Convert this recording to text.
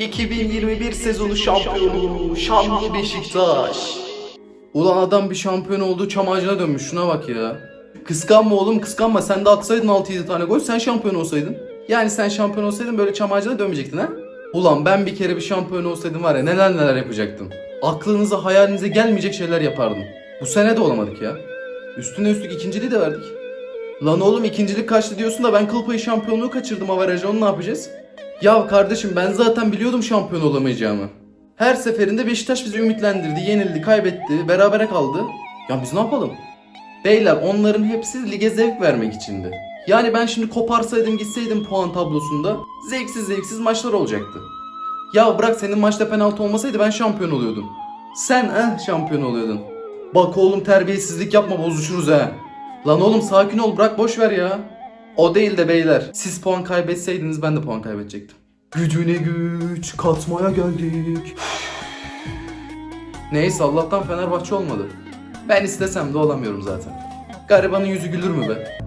2021 sezonu şampiyonu Şanlı Beşiktaş. Ulan adam bir şampiyon oldu çam ağacına dönmüş şuna bak ya. Kıskanma oğlum kıskanma sen de atsaydın 6-7 tane gol sen şampiyon olsaydın. Yani sen şampiyon olsaydın böyle çam ağacına dönmeyecektin ha? Ulan ben bir kere bir şampiyon olsaydım var ya neler neler yapacaktım. Aklınıza hayalinize gelmeyecek şeyler yapardım. Bu sene de olamadık ya. Üstüne üstlük ikinciliği de verdik. Lan oğlum ikincilik kaçtı diyorsun da ben kıl payı şampiyonluğu kaçırdım averajı onu ne yapacağız? Ya kardeşim ben zaten biliyordum şampiyon olamayacağımı. Her seferinde Beşiktaş bizi ümitlendirdi, yenildi, kaybetti, berabere kaldı. Ya biz ne yapalım? Beyler onların hepsi lige zevk vermek içindi. Yani ben şimdi koparsaydım gitseydim puan tablosunda zevksiz zevksiz maçlar olacaktı. Ya bırak senin maçta penaltı olmasaydı ben şampiyon oluyordum. Sen eh şampiyon oluyordun. Bak oğlum terbiyesizlik yapma bozuşuruz ha. Lan oğlum sakin ol bırak boş ver ya. O değil de beyler. Siz puan kaybetseydiniz ben de puan kaybedecektim. Gücüne güç katmaya geldik. Neyse Allah'tan Fenerbahçe olmadı. Ben istesem de olamıyorum zaten. Garibanın yüzü gülür mü be?